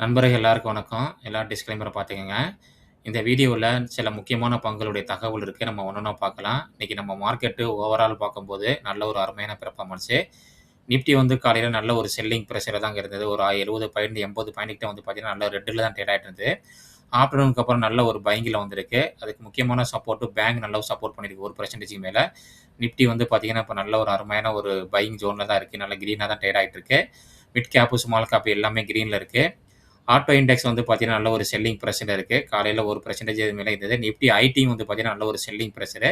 நண்பர்கள் எல்லாருக்கும் வணக்கம். எல்லா டிஸ்க்ளைமரை பார்த்துக்கோங்க இந்த வீடியோவில் சில முக்கியமான பங்குகளுடைய தகவல் இருக்குது நம்ம ஒண்ணொண்ணா பார்க்கலாம். இன்றைக்கி நம்ம மார்க்கெட்டு ஓவரால் பார்க்கும்போது நல்ல ஒரு அருமையான பெர்ஃபார்மன்ஸு. நிஃப்டி வந்து காலையில் நல்ல ஒரு செல்லிங் ப்ரெஷரில் தாங்க இருந்தது. ஒரு 70 பாயிண்ட் 80 பாயிண்ட் வந்து பார்த்தீங்கன்னா, நல்ல ரெட்டில் தான் ட்ரேட் ஆயிட்டு இருந்தது. ஆஃப்டர்நூனுக்கு அப்புறம் நல்ல ஒரு பயங்கில் வந்திருக்கு. அதுக்கு முக்கியமான சப்போர்ட்டு பேங்க் நல்லா சப்போர்ட் பண்ணியிருக்கு ஒரு பர்சன்டேஜ் மேலே நிஃப்டி வந்து பார்த்தீங்கன்னா, இப்போ நல்ல ஒரு அருமையான ஒரு பையிங் ஜோனில் தான் இருக்குது நல்ல க்ரீனாக தான் ட்ரேட் ஆகிட்டு இருக்கு. மிட் கேப்பு ஸ்மால் கேப் எல்லாமே க்ரீனில் இருக்குது ஆட்டோ இண்டெக்ஸ் வந்து பார்த்தீங்கன்னா, நல்ல ஒரு செல்லிங் பிரச்சனை இருக்குது காலையில் ஒரு 1% மேல இருந்தது. நிஃப்டி ஐடியும் வந்து பார்த்தீங்கன்னா, நல்ல ஒரு செல்லிங் ப்ரெஷரு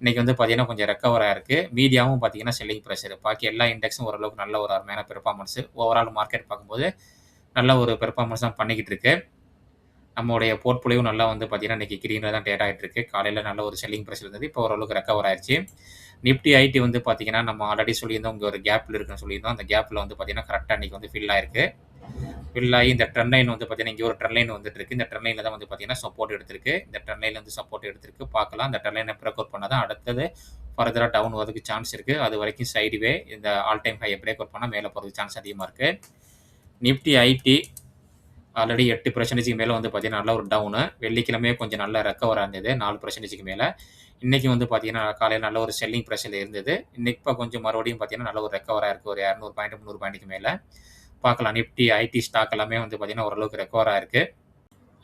இன்னைக்கு வந்து பார்த்தீங்கன்னா, கொஞ்சம் ரெக்கவர் ஆயிருக்கு. மீடியாவும் பார்த்தீங்கன்னா, செல்லிங் ப்ரெஷர் பாக்கி எல்லா இண்டெக்ஸும் ஓரளவுக்கு நல்ல ஒரு அருமையான பெர்ஃபார்மன்ஸு. ஓவரால் மார்க்கெட் பார்க்கும்போது, நல்ல ஒரு பெர்ஃபார்மன்ஸ் தான் பண்ணிக்கிட்டு இருக்கு. நம்மளுடைய போர்ட்ஃபோலியோ நல்லா வந்து பார்த்தீங்கன்னா, இன்னைக்கு கிரீனில் தான் டேட் ஆகிட்டு இருக்கு. காலையில் நல்ல ஒரு செல்லிங் பிரஷர் இருந்தது. இப்போ ஓரளவுக்கு ரெக்கவர் ஆயிடுச்சு நிஃப்டி ஐடி வந்து பார்த்தீங்கன்னா, நம்ம ஆல்ரெடி சொல்லியிருந்தோம். இங்கே ஒரு கேப்பில் இருக்குன்னு சொல்லியிருந்தோம். அந்த கேப்பில் வந்து பார்த்தீங்கன்னா, கரெக்டாக இன்றைக்கி வந்து ஃபில் ஆயிருக்கு. பில்லாகி இந்த ட்ரெண்ட் லைன் வந்து பார்த்தீங்கன்னா, இங்கே ஒரு ட்ரெண்ட் லைன் வந்துட்டு இருக்கு. இந்த ட்ரெண்ட் லைனில் தான் வந்து பார்த்தீங்கன்னா, சப்போர்ட் எடுத்திருக்கு. இந்த ட்ரெண்ட் லைன்ல வந்து சப்போர்ட் எடுத்திருக்கு. பார்க்கலாம். இந்த ட்ரெண்ட் லைனை பிரேக் அவுட் பண்ணால் தான் அடுத்தது ஃபர்தராக டவுன் வரதுக்கு சான்ஸ் இருக்குது அது வரைக்கும் சைடுவே இந்த ஆல் டைம் ஹையை பிரேக் அவுட் பண்ணால் மேலே போகிறதுக்கு சான்ஸ் அதிகமாக இருக்குது நிஃப்டி ஐடி ஆல்ரெடி எட்டு பர்சன்டேஜுக்கு மேலே வந்து பார்த்தீங்கன்னா, நல்ல ஒரு டவுனு. வெள்ளிக்கிழமையே கொஞ்சம் நல்லா ரெக்கவர் இருந்தது. நாலு பர்சன்டேஜுக்கு மேலே இன்றைக்கி வந்து பார்த்தீங்கன்னா, காலையில் நல்ல ஒரு செல்லிங் பிரஷர்ல இருந்தது. இன்னைக்கு இப்போ கொஞ்சம் மறுபடியும் பார்த்தீங்கன்னா, நல்ல ஒரு ரெக்கவராக இருக்குது ஒரு 200 பாயிண்ட், முந்நூறு பாயிண்ட்டுக்கு மேலே பார்க்கலாம். நிஃப்டி, ஐடி ஸ்டாக் எல்லாமே வந்து பார்த்தீங்கன்னா, ஓரளவுக்கு ரெக்கவர் ஆயிருக்கு.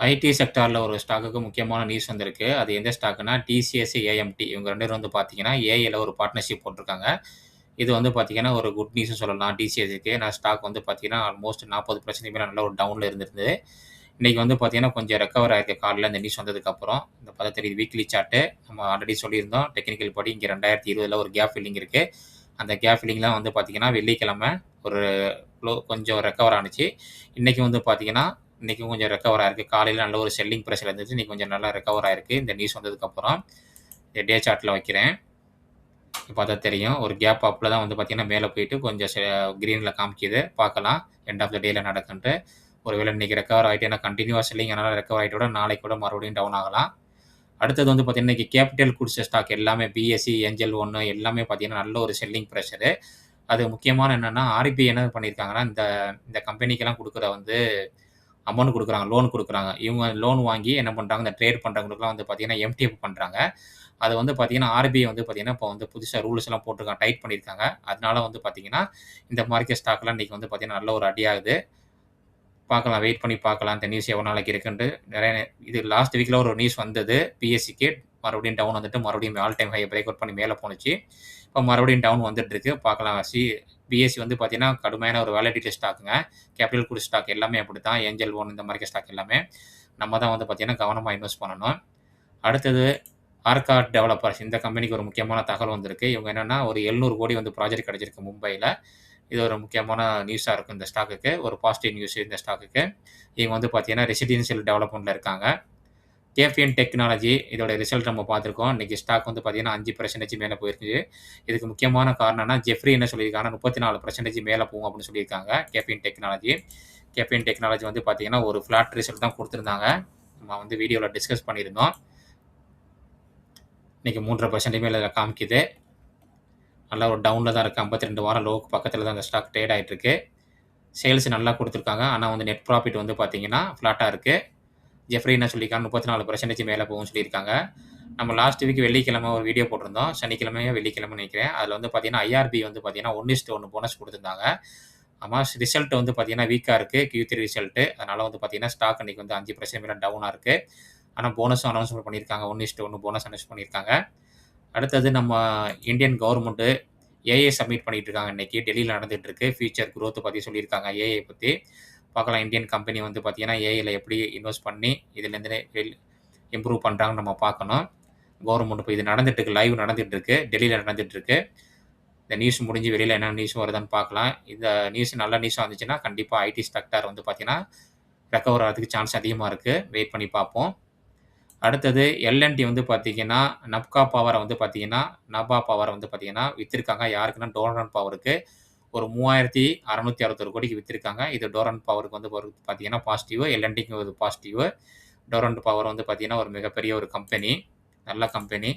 ஐடி செக்டாரில் ஒரு ஸ்டாக்குக்கு முக்கியமான நியூஸ் வந்திருக்கு. அது எந்த ஸ்டாக்குனா டிசிஎஸ், ஏஎம்டி இவங்க ரெண்டு பேரும் வந்து பார்த்தீங்கன்னா, ஏஐயில் ஒரு பார்ட்னர்ஷிப் போட்டிருக்காங்க. இது வந்து பார்த்தீங்கன்னா, ஒரு குட் நியூஸ்னு சொல்லலாம் டிசிஎஸ்க்கு. நான் ஸ்டாக் வந்து பார்த்தீங்கன்னா, ஆல்மோஸ்ட் 40% நல்ல ஒரு டவுனில் இருந்திருந்தது. இன்றைக்கி வந்து பார்த்தீங்கன்னா, கொஞ்சம் ரெக்கவர் ஆயிருக்கு காலையில இந்த நியூஸ் வந்ததுக்கப்புறம் இந்த பார்த்தா வீக்லி சார்ட்டு நம்ம ஆல்ரெடி சொல்லியிருந்தோம். டெக்னிக்கல் படி இங்கே ரெண்டாயிரத்தி இருபதில் ஒரு கேப் ஃபில்லிங் இருக்குது அந்த கேப் ஃபில்லிங்லாம் வந்து பார்த்தீங்கன்னா, வெள்ளிக்கிழமை ஒரு க்ளோ கொஞ்சம் ரெக்கவர் ஆனுச்சு. இன்றைக்கி வந்து பார்த்தீங்கன்னா, இன்னைக்கும் கொஞ்சம் ரெக்கவர் ஆயிருக்கு. காலையில் நல்ல ஒரு செல்லிங் ப்ரெஷர் இருந்துச்சு. இன்னைக்கு கொஞ்சம் நல்லா ரெக்கவர் ஆயிருக்கு. இந்த நியூஸ் வந்ததுக்கப்புறம் டே சார்ட்டில் வைக்கிறேன். பார்த்தா தெரியும். ஒரு கேப் அப்ல தான் வந்து பார்த்தீங்கன்னா, மேலே போயிட்டு கொஞ்சம் செ காமிக்கிது காமிக்குது. பார்க்கலாம். எண்ட் ஆஃப் த டேயில் நடக்குன்ட்டு. ஒருவேளை இன்றைக்கி ரெக்கவர் ஆயிட்டு கன்டினியூவா செல்லிங் அதனால் ரெக்கவர் ஆகிட்டு கூட நாளைக்கு கூட மறுபடியும் டவுன் ஆகலாம். அடுத்தது வந்து பார்த்திங்கன்னா இன்றைக்கி கேப்பிட்டல் குடிச்ச ஸ்டாக் எல்லாமே பிஎஸ்சி, ஏஞ்சல் ஒன்று எல்லாமே பார்த்தீங்கன்னா, நல்ல ஒரு செல்லிங் ப்ரெஷரு அது முக்கியமான என்னன்னா, ஆர்பிஐ என்ன பண்ணியிருக்காங்கன்னா, இந்த இந்த கம்பெனிக்கெல்லாம் குடுக்குற வந்து அமௌண்ட் குடுக்குறாங்க. லோன் குடுக்குறாங்க. இவங்க லோன் வாங்கி என்ன பண்றாங்க, இந்த ட்ரேட் பண்றவங்களுக்குலாம் வந்து பார்த்தீங்கன்னா, எம்டிஎஃப் பண்றாங்க. அது வந்து பார்த்தீங்கன்னா, ஆர்பிஐ வந்து பார்த்தீங்கன்னா, இப்போ வந்து புதுசா ரூல்ஸ் எல்லாம் போட்டிருக்காங்க. டைட் பண்ணியிருக்காங்க. அதனால வந்து பார்த்தீங்கன்னா, இந்த மார்க்கெட் ஸ்டாக்லாம் இன்னைக்கு வந்து பார்த்தீங்கன்னா, நல்ல ஒரு அடியாகுது. பார்க்கலாம். வெயிட் பண்ணி பார்க்கலாம். இந்த நியூஸ் எவ்வளோ நாளைக்கு இருக்குன்ட்டு. நிறைய இது லாஸ்ட் வீக்ல ஒரு நியூஸ் வந்தது. பிஎஸ்சிக்கு மறுபடியும் டவுன் வந்துட்டு மறுபடியும் all time high break out பண்ணி மேல போனுச்சு இப்போ மறுபடியும் டவுன் வந்துட்டு இருக்கு. பார்க்கலாம். சி பிஎஸ்சி வந்து பார்த்தீங்கன்னா, கடுமையான ஒரு வேலிடிட்டி ஸ்டாக்குங்க. கேபிட்டல் குட் ஸ்டாக் எல்லாமே அப்படி தான் ஏஞ்சல் ஓன் இந்த மாதிரி ஸ்டாக் எல்லாமே. நம்ம தான் வந்து பார்த்தீங்கன்னா, கவனமாக இன்வெஸ்ட் பண்ணணும். அடுத்தது ஆர்காட் டெவலப்பர்ஸ் இந்த கம்பெனிக்கு ஒரு முக்கியமான தகவல் வந்திருக்கு. இவங்க என்னென்னா ஒரு 700 கோடி வந்து ப்ராஜெக்ட் கிடைச்சிருக்கு மும்பையில் இது ஒரு முக்கியமான நியூஸாக இருக்கும் இந்த ஸ்டாக்குக்கு. ஒரு பாசிட்டிவ் நியூஸ் இந்த ஸ்டாக்குக்கு. இவங்க வந்து பார்த்தீங்கன்னா, ரெசிடென்ஷியல் டெவலப்மெண்ட்டில் இருக்காங்க. கேஃபியன் டெக்னாலஜி இதோட ரிசல்ட் நம்ம பார்த்துருக்கோம். இன்றைக்கி ஸ்டாக் வந்து பார்த்தீங்கன்னா, அஞ்சு பர்சன்டேஜ் மேலே போயிருக்கு. இதுக்கு முக்கியமான காரணம்னா, ஜெஃப்ரி என்ன சொல்லியிருக்காங்கன்னா, 34% மேல போகும் அப்படின்னு சொல்லியிருக்காங்க. கேஃபியன் டெக்னாலஜி. கேஃபியன் டெக்னாலஜி வந்து பார்த்தீங்கன்னா, ஒரு ஃப்ளாட் ரிசல்ட் தான் கொடுத்துருந்தாங்க நம்ம வந்து வீடியோவில் டிஸ்கஸ் பண்ணியிருந்தோம். இன்னைக்கு 3.5% மேல இதுல காமிக்குது. நல்லா ஒரு டவுனில் தான் இருக்குது ஐம்பத்தி ரெண்டு வாரம் லோவுக்கு பக்கத்தில் தான் அந்த ஸ்டாக் ட்ரேட் ஆகிட்டு இருக்கு. சேல்ஸ் நல்லா கொடுத்துருக்காங்க ஆனால் வந்து நெட் ப்ராஃபிட் வந்து பார்த்தீங்கன்னா, ஃப்ளாட்டாக இருக்குது ஜெஃப்ரி என்ன சொல்லியிருக்காங்க, 34% மேல போகும்னு சொல்லியிருக்காங்க. நம்ம லாஸ்ட் வீக் வெள்ளிக்கிழமை ஒரு வீடியோ போட்டிருந்தோம். சனிக்கிழமையே வெள்ளிக்கிழமை நினைக்கிறேன் அதில் வந்து பார்த்தீங்கன்னா, ஐஆர்பி வந்து பார்த்தீங்கன்னா, 1:1 போனஸ் கொடுத்துருந்தாங்க ஆமாம் ரிசல்ட் வந்து பார்த்தீங்கன்னா, வீக்காக இருக்குது கியூ த்ரீ ரிசல்ட்டு அதனால் வந்து பார்த்தீங்கன்னா, ஸ்டாக் அன்றைக்கி வந்து அஞ்சு பர்சன்ட் மேலே டவுனாக இருக்குது ஆனால் போனஸும் அனௌன்ஸ்மெண்ட் பண்ணியிருக்காங்க. 1:1 போனஸ் அனௌன்ஸ் பண்ணியிருக்காங்க. அடுத்தது நம்ம இந்தியன் கவர்மெண்ட்டு ஏஐ சப்மிட் பண்ணிட்டு இருக்காங்க இன்னைக்கு. டெல்லியில் நடந்துட்டு இருக்கு. ஃபியூச்சர் குரோத்தை பற்றி சொல்லியிருக்காங்க. ஏஐ பற்றி பார்க்கலாம் இந்தியன் கம்பெனி வந்து பார்த்தீங்கன்னா, ஏஐயில் எப்படி இன்வெஸ்ட் பண்ணி இதுலேருந்து இம்ப்ரூவ் பண்ணுறாங்கன்னு நம்ம பார்க்கணும். கவர்மெண்ட் இப்போ இது நடந்துட்டுருக்கு லைவ் நடந்துகிட்ருக்கு டெல்லியில் நடந்துகிட்ருக்கு இந்த நியூஸ் முடிஞ்சு வெளியில் என்ன நியூஸும் வருதுன்னு பார்க்கலாம். இந்த நியூஸ் நல்ல நியூஸாக வந்துச்சுன்னா, கண்டிப்பாக ஐடி செக்டார் வந்து பார்த்தீங்கன்னா, ரெக்கவர் ஆகிறதுக்கு சான்ஸ் அதிகமாக இருக்குது வெயிட் பண்ணி பார்ப்போம். அடுத்தது எல்என்டி வந்து பார்த்தீங்கன்னா, நப்கா பவரை வந்து பார்த்தீங்கன்னா, நபா பவரை வந்து பார்த்தீங்கன்னா, விற்றுருக்காங்க யாருக்குன்னா டோரண்ட் பவருக்கு. ஒரு 3661 கோடிக்கு வித்திருக்காங்க. இது டோரண்ட் பவருக்கு வந்து ஒரு பார்த்தீங்கன்னா பாசிட்டிவ். எல்என்டிக்கு ஒரு பாசிட்டிவ். டோரண்ட் பவர் வந்து பார்த்தீங்கன்னா, ஒரு மிகப்பெரிய ஒரு கம்பெனி. நல்ல கம்பெனி.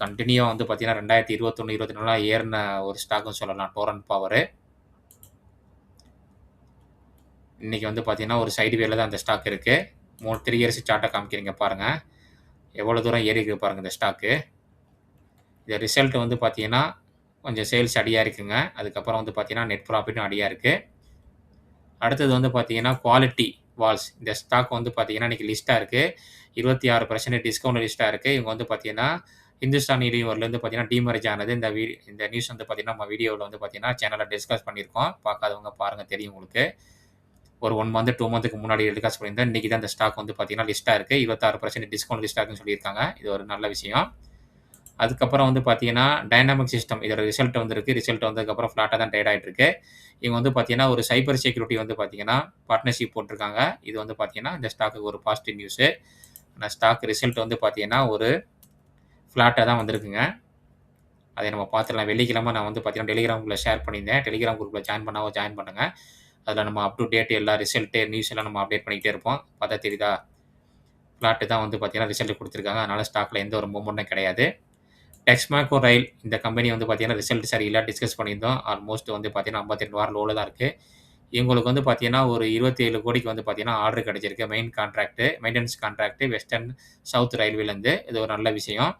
கண்டினியூவாக வந்து பார்த்தீங்கன்னா, 2021, 22லாம் ஏறுன ஒரு ஸ்டாக்குன்னு சொல்லலாம். Torrent Power. இன்னைக்கு வந்து பார்த்தீங்கன்னா, ஒரு சைடு வேல தான் அந்த ஸ்டாக் இருக்கு. 3 3 இயர்ஸ் சார்ட்டை காமிக்கிறீங்க பாருங்க. எவ்வளோ தூரம் ஏறியிருக்கு பாருங்க இந்த ஸ்டாக்கு. இந்த ரிசல்ட் வந்து பார்த்தீங்கன்னா, கொஞ்சம் சேல்ஸ் அடியாக இருக்குங்க. அதுக்கப்புறம் வந்து பார்த்தீங்கன்னா, நெட் ப்ராஃபிட்டும் அடியாக இருக்குது அடுத்தது வந்து பார்த்தீங்கன்னா, குவாலிட்டி வால்ஸ் இந்த ஸ்டாக் வந்து பார்த்தீங்கன்னா, இன்னைக்கு லிஸ்ட்டா இருக்கு. 26% டிஸ்கவுண்ட் லிஸ்ட்டாக இருக்குது இவங்க வந்து பார்த்தீங்கன்னா, ஹிந்துஸ்தான் யுனிலிவர்லேருந்து பார்த்தீங்கன்னா, டிமெர்ஜ் ஆனது. இந்த வீ இந்த நியூஸ் வந்து பார்த்தீங்கன்னா, நம்ம வீடியோவில் வந்து பார்த்தீங்கன்னா, சேனலில் டிஸ்கஸ் பண்ணியிருக்கோம். பார்க்காதவங்க பாருங்கள் தெரியும் உங்களுக்கு. ஒரு ஒன் மந்த், டூ மந்த்துக்கு முன்னாடி டிஸ்கஸ் பண்ணியிருந்தேன். இன்னைக்கு தான் இந்த ஸ்டாக் வந்து பார்த்தீங்கன்னா, லிஸ்ட்டாக இருக்குது இருபத்தாறு பர்சன்ட் டிஸ்கவுண்ட் லிஸ்ட்டாக இருக்குன்னு சொல்லியிருக்காங்க. இது ஒரு நல்ல விஷயம். அதுக்கப்புறம் வந்து பார்த்தீங்கன்னா, டைனாமிக் சிஸ்டம் இதோட ரிசல்ட் வந்திருக்கு. ரிசல்ட் வந்ததுக்கப்புறம் ஃப்ளாட்டாக தான் ட்ரேட் ஆகிட்டு இருக்கு. இவங்க வந்து பார்த்தீங்கன்னா, ஒரு சைபர் செக்யூரிட்டி வந்து பார்த்தீங்கன்னா, பார்ட்னர்ஷிப் போட்டிருக்காங்க. இது வந்து பார்த்தீங்கன்னா, இந்த ஸ்டாக்கு ஒரு பாசிட்டிவ் நியூஸு. ஆனால் ஸ்டாக் ரிசல்ட் வந்து பார்த்தீங்கன்னா, ஒரு ஃப்ளாட்டாக தான் வந்திருக்குங்க. அதை நம்ம பார்த்துடலாம். வெள்ளிக்கிழமை நான் வந்து பார்த்தீங்கன்னா, டெலிகிராம் குரூப்ல ஷேர் பண்ணியிருந்தேன். டெலிகிராம் குரூப்பில் ஜாயின் பண்ணாவோ ஜாயின் பண்ணுங்க. அதில் நம்ம அப் டூ டேட் எல்லா ரிசல்ட்டு, நியூஸ் எல்லாம் நம்ம அப்டேட் பண்ணிக்கிட்டே இருப்போம். பார்த்தா தெரியுதா? ஃப்ளாட்டு தான் வந்து பார்த்தீங்கன்னா, ரிசல்ட் கொடுத்துருக்காங்க அதனால் ஸ்டாக்கில் எந்த ஒரு மூமெண்ட்டும் கிடையாது. டெக்ஸ்மேக்கோ ரயில் இந்த கம்பெனி வந்து பார்த்தீங்கன்னா, ரிசல்ட் சரியில்லை டிஸ்கஸ் பண்ணியிருந்தோம். ஆல்மோஸ்ட் வந்து பார்த்தீங்கன்னா, 52 வாரம் தான் இருக்குது இவங்களுக்கு வந்து பார்த்தீங்கன்னா, ஒரு 27 கோடிக்கு வந்து பார்த்தீங்கன்னா, ஆர்டர் கிடைச்சிருக்கு. Main contract maintenance contract western south ரயில்வேலேருந்து. இது ஒரு நல்ல விஷயம்.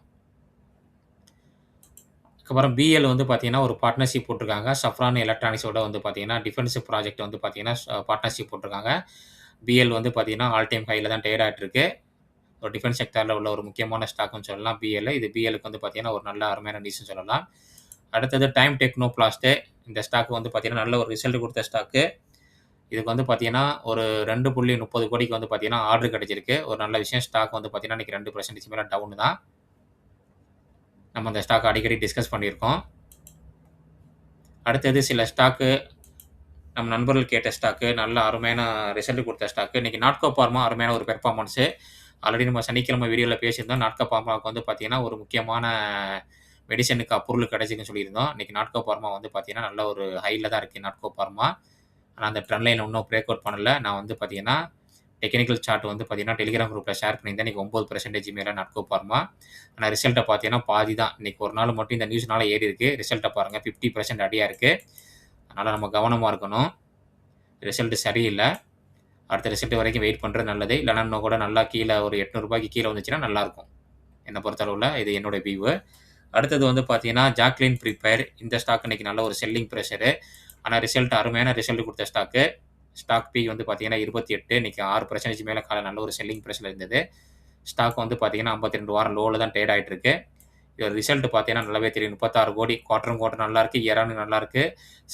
அதுக்கப்புறம் பிஎல் வந்து பார்த்தீங்கன்னா, ஒரு பார்ட்னர்ஷிப் போட்டிருக்காங்க. சஃப்ரான் எலக்ட்ரானிக்ஸோட வந்து பார்த்தீங்கன்னா, டிஃபென்ஸ் ப்ராஜெக்ட் வந்து பார்த்தீங்கன்னா, பார்ட்னர்ஷிப் போட்டிருக்காங்க. பிஎல் வந்து பார்த்தீங்கன்னா, ஆல் டைம் ஹையில் தான் டயர்ட் ஆகிட்டு இருக்கு. ஒரு டிஃபென்ஸ் செக்டாரில் உள்ள ஒரு முக்கியமான ஸ்டாக்னு சொல்லலாம் பிஎல். இது பிஎல்லுக்கு வந்து பார்த்தீங்கன்னா, ஒரு நல்ல அருமையான நியூஸ்ன்னு சொல்லலாம். அடுத்தது டைம் டெக்னோ பிளாஸ்ட் இந்த ஸ்டாக் வந்து பார்த்தீங்கன்னா, நல்ல ஒரு ரிசல்ட் கொடுத்த ஸ்டாக்கு. இதுக்கு வந்து பார்த்தீங்கன்னா, ஒரு 2.30 கோடிக்கு வந்து பார்த்தீங்கன்னா, ஆர்டர் கிடைச்சிருக்கு. ஒரு நல்ல விஷயம். ஸ்டாக் வந்து பார்த்தீங்கன்னா, இன்னைக்கு 2% மேல டவுன் தான். நம்ம அந்த ஸ்டாக் அடிக்கடி டிஸ்கஸ் பண்ணியிருக்கோம். அடுத்தது சில ஸ்டாக்கு நம்ம நண்பர்கள் கேட்ட ஸ்டாக்கு, நல்ல அருமையான ரிசல்ட் கொடுத்த ஸ்டாக்கு. இன்றைக்கி நாட்கோ பார்மா அருமையான ஒரு பெர்ஃபார்மன்ஸு. ஆல்ரெடி நம்ம சனிக்கிழமை வீடியோவில் பேசியிருந்தோம். நாட்க பார்மாவுக்கு வந்து பார்த்தீங்கன்னா, ஒரு முக்கியமான மெடிசனுக்கு பொருள் கிடைச்சிக்குன்னு சொல்லியிருந்தோம். இன்னைக்கு நாட்கோ பார்மா வந்து பார்த்தீங்கன்னா, நல்ல ஒரு ஹையில் தான் இருக்குது நாட்கோ பார்மா. ஆனால் அந்த ட்ரெண்ட் லைனில் இன்னும் பிரேக் அவுட் பண்ணல. நான் வந்து பார்த்தீங்கன்னா, டெக்னிக்கல் சார்ட் வந்து பார்த்தீங்கன்னா, டெலிகிராம் குரூப்பில் ஷேர் பண்ணியிருந்தேன். இன்னைக்கு ஒம்பது பர்சன்டேஜ் மேலே நாட்கோ பார்மா. ஆனால் ரிசல்ட்டை பார்த்தீங்கன்னா, பாதி தான். இன்னைக்கு ஒரு நாள் மட்டும் இந்த நியூஸ்னால ஏறி இருக்கு. ரிசல்ட்ட பாருங்க 50% அடியா இருக்கு. அதனால நம்ம கவனமாக இருக்கணும். ரிசல்ட் சரியில்லை அடுத்த ரிசல்ட் வரைக்கும் வெயிட் பண்ணுறது நல்லது. இல்லைனா இன்னும் கூட நல்லா கீழே ஒரு எட்நூறுபாய்க்கு கீழே வந்துச்சுன்னா நல்லாயிருக்கும் என்னை பொறுத்தளவில் இது என்னோடய வியூவு. அடுத்தது வந்து பார்த்தீங்கன்னா, ஜாக்லின் ப்ரிப்பேர் இந்த ஸ்டாக் இன்னைக்கு நல்ல ஒரு செல்லிங் ப்ரெஷரு ஆனால் ரிசல்ட் அருமையான ரிசல்ட் கொடுத்த ஸ்டாக்கு. ஸ்டாக் பி வந்து பார்த்தீங்கன்னா, 28 இன்னைக்கு 6% மேல காலைல நல்ல ஒரு செல்லிங் ப்ரெஷர் இருந்தது. ஸ்டாக் வந்து பார்த்தீங்கன்னா, 52 வாரம் லோவில் தான் ட்ரேட் ஆகிட்டு இருக்கு. ரிசல்ட் பார்த்தீங்கன்னா, நல்லாவே தெரியும். 36 கோடி குவார்டரும் குவார்டர் நல்லா இருக்கு. இயரானு நல்லா இருக்கு.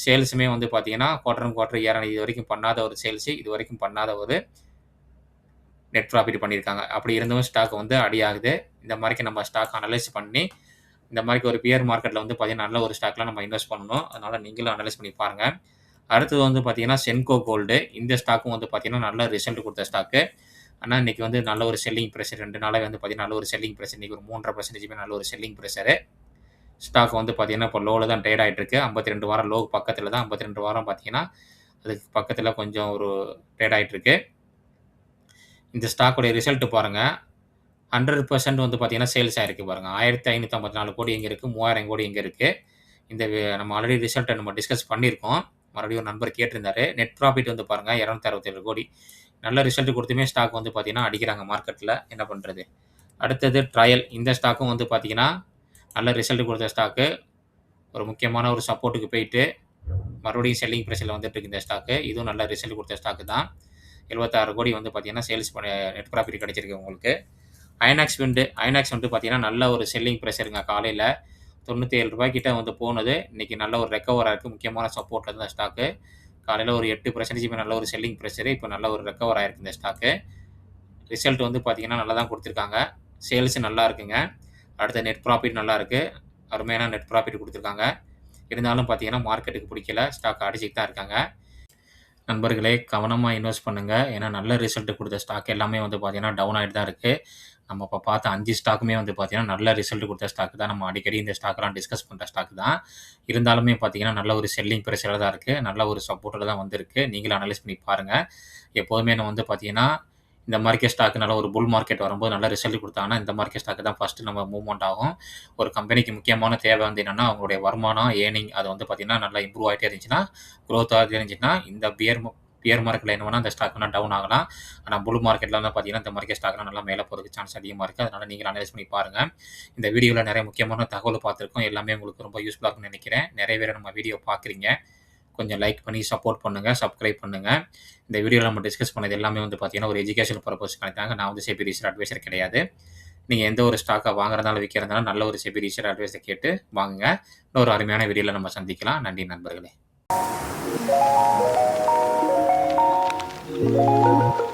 சேல்ஸுமே வந்து பார்த்தீங்கன்னா, குவார்டரும் குவார்டர், இயரானு இது வரைக்கும் பண்ணாத ஒரு சேல்ஸ். இதுவரைக்கும் பண்ணாத ஒரு நெட் ப்ராஃபிட் பண்ணியிருக்காங்க. அப்படி இருந்தும் ஸ்டாக் வந்து அடி ஆகுது. இந்த மாதிரிக்கு நம்ம ஸ்டாக் அனலைஸ் பண்ணி, இந்த மாதிரி ஒரு பியர் மார்க்கெட்டில் வந்து பார்த்தீங்கன்னா, நல்ல ஒரு ஸ்டாக்லாம் நம்ம இன்வெஸ்ட் பண்ணணும். அதனால் நீங்களும் அனலைஸ் பண்ணி பாருங்கள் அடுத்தது வந்து பார்த்தீங்கன்னா, சென்கோ கோல்டு இந்த ஸ்டாக்கும் வந்து பார்த்தீங்கன்னா, நல்ல ரிசல்ட் கொடுத்த ஸ்டாக்கு. ஆனால் இன்னைக்கு வந்து நல்ல ஒரு செல்லிங் ப்ரெஷர் ரெண்டு நாளாக வந்து பார்த்தீங்கன்னா, நல்ல ஒரு செல்லிங் ப்ரெஷர் இன்றைக்கி ஒரு மூன்றரை பர்சன்டேஜுமே நல்ல ஒரு செல்லிங் ப்ரெஷரு ஸ்டாக் வந்து பார்த்தீங்கன்னா, இப்போ லோவில் தான் ட்ரேட் ஆயிட்டு இருக்கு. 52 வாரம் லோ பக்கத்தில் தான் 52 வாரம் பார்த்தீங்கன்னா, அதுக்கு பக்கத்தில் கொஞ்சம் ஒரு ட்ரேட் இருக்கு. இந்த ஸ்டாக்கோடைய ரிசல்ட் பாருங்கள் ஹண்ட்ரட் பர்சன்ட் வந்து பார்த்தீங்கன்னா, சேல்ஸ் ஆயிருக்கு பாருங்க. 1554 கோடி எங்கே இருக்குது மூவாயிரம் கோடி எங்கே இருக்குது இந்த நம்ம ஆல்ரெடி ரிசல்ட்டை நம்ம டிஸ்கஸ் பண்ணியிருக்கோம். மறுபடியும் ஒரு நண்பர் கேட்டிருந்தாரு. நெட் ப்ராஃபிட் வந்து பாருங்கள் இரநூத்தி அறுபத்தேழு கோடி. நல்ல ரிசல்ட் கொடுத்துமே ஸ்டாக் வந்து பார்த்தீங்கன்னா, அடிக்கிறாங்க மார்க்கெட்டில் என்ன பண்ணுறது அடுத்தது ட்ரையல் இந்த ஸ்டாக்கும் வந்து பார்த்தீங்கன்னா, நல்ல ரிசல்ட் கொடுத்த ஸ்டாக்கு. ஒரு முக்கியமான ஒரு சப்போர்ட்டுக்கு போயிட்டு, மறுபடியும் செல்லிங் பிரஷர்ல வந்துட்டு இருக்கு இந்த ஸ்டாக்கு. இதுவும் நல்ல ரிசல்ட் கொடுத்த ஸ்டாக்கு தான். 76 கோடி வந்து பார்த்தீங்கன்னா, சேல்ஸ் பண்ண நெட் ப்ராஃபிட் கிடைச்சிருக்கு உங்களுக்கு. ஐநாக்ஸ் விண்டு ஐநாக்ஸ் வந்து பார்த்தீங்கன்னா, நல்ல ஒரு செல்லிங் பிரஷருங்க காலையில. ரூ. 97 கிட்ட வந்து போனது. இன்றைக்கி நல்ல ஒரு ரெக்கவராக இருக்குது முக்கியமான சப்போர்ட்டில் இருந்த ஸ்டாக்கு. காலையில் ஒரு எட்டு பர்சன்டேஜ் நல்ல ஒரு செல்லிங் பிரஷரு. இப்போ நல்ல ஒரு ரெக்கவர் ஆயிருக்கு இந்த ஸ்டாக்கு. ரிசல்ட் வந்து பார்த்தீங்கன்னா, நல்லா தான் கொடுத்துருக்காங்க சேல்ஸ் நல்லா இருக்குங்க. அடுத்த நெட் ப்ராஃபிட் நல்லா இருக்கு. அருமையான நெட் ப்ராஃபிட் கொடுத்துருக்காங்க இருந்தாலும் பார்த்தீங்கன்னா, மார்க்கெட்டுக்கு பிடிக்கல. ஸ்டாக் அடிச்சுட்டு தான் இருக்காங்க. நண்பர்களே கவனமாக இன்வெஸ்ட் பண்ணுங்கள் ஏன்னா நல்ல ரிசல்ட் கொடுத்த ஸ்டாக் எல்லாமே வந்து பார்த்தீங்கன்னா, டவுன் ஆகிட்டு தான் இருக்குது நம்ம இப்போ பார்த்த அஞ்சு ஸ்டாக்குமே வந்து பார்த்தீங்கன்னா, நல்ல ரிசல்ட் கொடுத்த ஸ்டாக் தான். நம்ம அடிக்கடி இந்த ஸ்டாக்லாம் டிஸ்கஸ் பண்ணுற ஸ்டாக் தான். இருந்தாலுமே பார்த்தீங்கன்னா, நல்ல ஒரு செல்லிங் பிரஷர்ல தான் இருக்குது நல்ல ஒரு சப்போர்ட்டில் தான் வந்திருக்கு. நீங்களும் அனலைஸ் பண்ணி பாருங்கள் எப்போதுமே நம்ம வந்து பார்த்தீங்கன்னா, இந்த மார்க்கெட் ஸ்டாக் நல்ல ஒரு புல் மார்க்கெட் வரும்போது நல்ல ரிசல்ட் கொடுத்தாங்கன்னா இந்த மார்க்கெட் ஸ்டாக் தான் ஃபஸ்ட்டு நம்ம மூவ்மெண்ட் ஆகும். ஒரு கம்பெனிக்கு முக்கியமான தேவை வந்து என்னென்னா அவங்களுடைய வருமானம், ஏர்னிங் அது வந்து பார்த்தீங்கன்னா, நல்லா இம்ப்ரூவ் ஆகிட்டே இருந்துச்சுன்னா, க்ரோத் ஆகிட்டே இருந்துச்சுன்னா, இந்த பியர் பியர் மார்க்கெட்ல என்ன வேணால் அந்த ஸ்டாக் டவுன் ஆகலாம். ஆனால் புல் மார்க்கெட்ல வந்து பார்த்தீங்கன்னா, இந்த மார்க்கெட் ஸ்டாக்லாம் நல்லா மேல போறதுக்கு சான்ஸ் அதிகமா இருக்கு. அதனால நீங்கள் அனலைஸ் பண்ணி பாருங்க. இந்த வீடியோல நிறைய முக்கியமான தகவல் பார்த்துருக்கோம். எல்லாமே உங்களுக்கு ரொம்ப யூஸ்ஃபுல்லாக இருக்கும்னு நிறைய பேர் நம்ம வீடியோ பார்க்குறீங்க. கொஞ்சம் லைக் பண்ணி சப்போர்ட் பண்ணுங்க. சப்ஸ்கிரைப் பண்ணுங்க. இந்த வீடியோவில் நம்ம டிஸ்கஸ் பண்ணது எல்லாமே வந்து பார்த்தீங்கன்னா, ஒரு எஜுகேஷன் பர்பஸ் கிடைத்தாங்க நான் வந்து செபி ரீசர் அட்வைசர் கிடையாது. நீங்க எந்த ஒரு ஸ்டாக்கை வாங்குறதாலும், விற்கிறதுனால நல்ல ஒரு செபி ரீசர் அட்வைஸை கேட்டு வாங்குங்க. இன்னொரு அருமையான வீடியோல நம்ம சந்திக்கலாம். நன்றி நண்பர்களே. Thank you.